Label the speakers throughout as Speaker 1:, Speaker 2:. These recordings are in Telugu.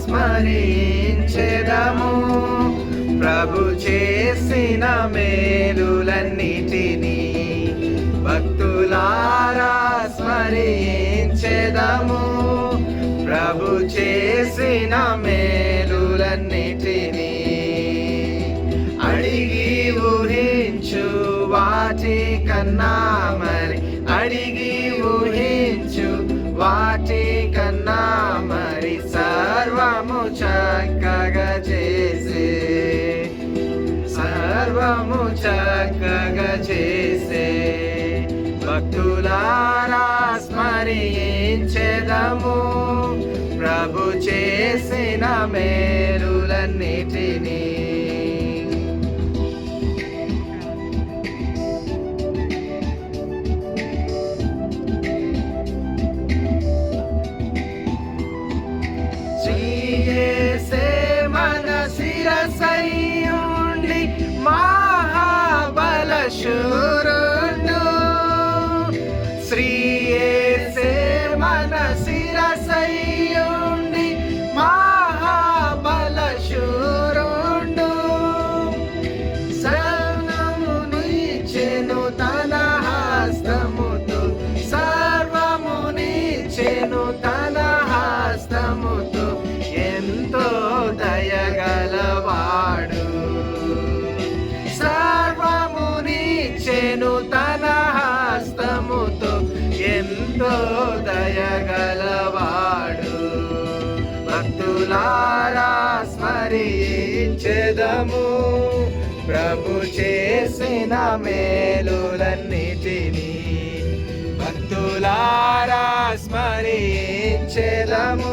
Speaker 1: స్మరించెదము. ప్రభు చేసిన మేలులన్నిటినీ భక్తులారా స్మరించెదము. ప్రభు చేసిన మే వాటి కన్నా మరి అడిగి ఊహించు. వాటి కన్నా మరి సర్వము చక్కగా చేసే. సర్వము చక్కగా చేసే. భక్తులారా స్మరించెదము. ప్రభు చేసిన మేలులన్నిటినీ దయగలవాడు సర్వమునిచ్చెను తన హస్తముతో ఎంతో దయగలవాడు. భక్తులారా స్మరించెదము. ప్రభు చేసిన మేలులన్నిటినీ భక్తులారా స్మరించెదము.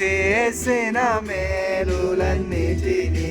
Speaker 1: చేసిన మేలులన్నిటినీ